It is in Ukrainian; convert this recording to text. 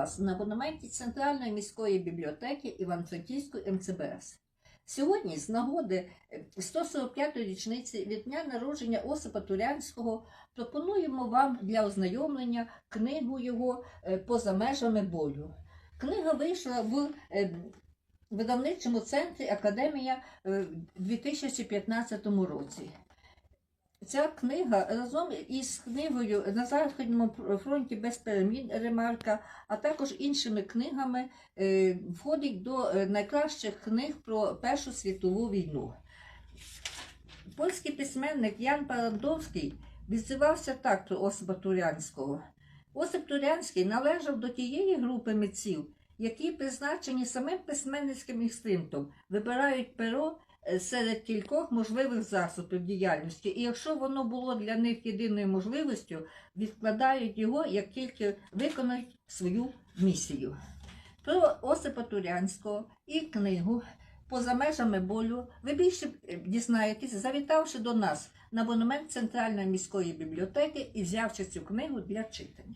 вас на абонементі Центральної міської бібліотеки Івано-Франківської МЦБС. Сьогодні, з нагоди е, 145-ї річниці від дня народження Осипа Турянського, пропонуємо вам для ознайомлення книгу його е, Поза межами болю. Книга вийшла в е, видавничому центрі Академія е, в 2015 році. Ця книга разом із книгою на Західному фронті без перемін ремарка, а також іншими книгами е, входить до е, найкращих книг про Першу світову війну. Польський письменник Ян Парандовський відзивався так про Осипа Турянського. Осип Турянський належав до тієї групи митців, які призначені самим письменницьким інстинктом, вибирають перо серед кількох можливих засобів діяльності, і якщо воно було для них єдиною можливістю, відкладають його, як тільки виконають свою місію. Про Осипа Турянського і книгу Поза межами болю ви більше е, дізнаєтесь, завітавши до нас на абонемент Центральної міської бібліотеки і взявши цю книгу для читання.